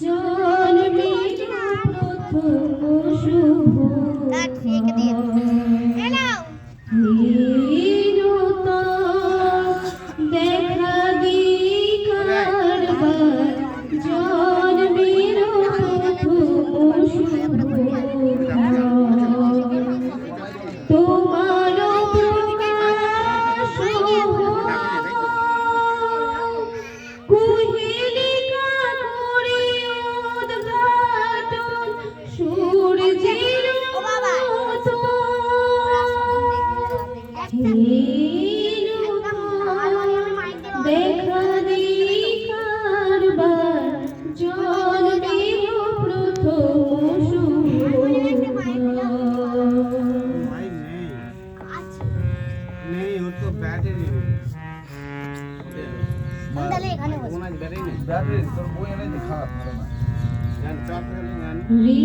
জন্মে শুভ তার দিয়ে। দেখা দেখার বার জল দেহ প্রথম ব্যাটারি তোর বই এনে খারাপ হলো না। ঋ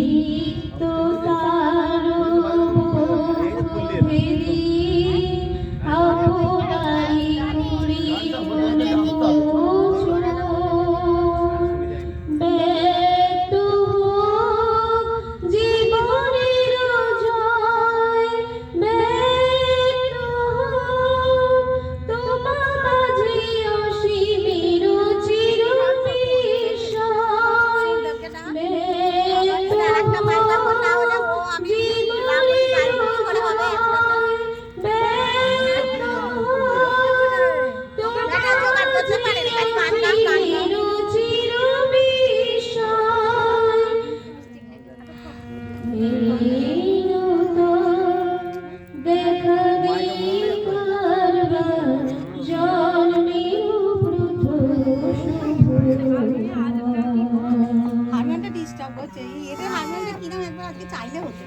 এদের হারমোনিয়ামটা কিনা একবার আজকে চাইলে হতো।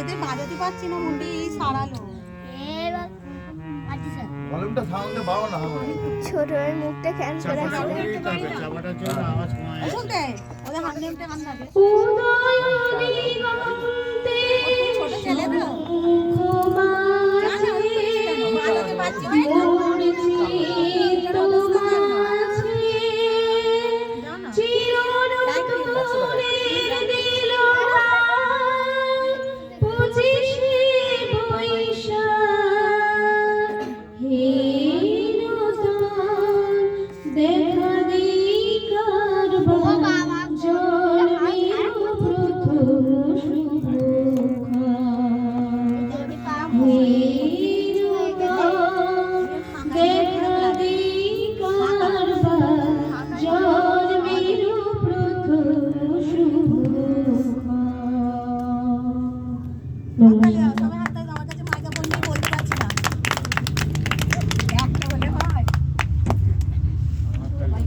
এদের বাজাতে পারছি না মুন্ডি সারালো। ভলিউমটা সাউন্ডে ছোট মুখটা ক্যান করে ওদের হারমোনিয়ামটা কান লাগে Amém.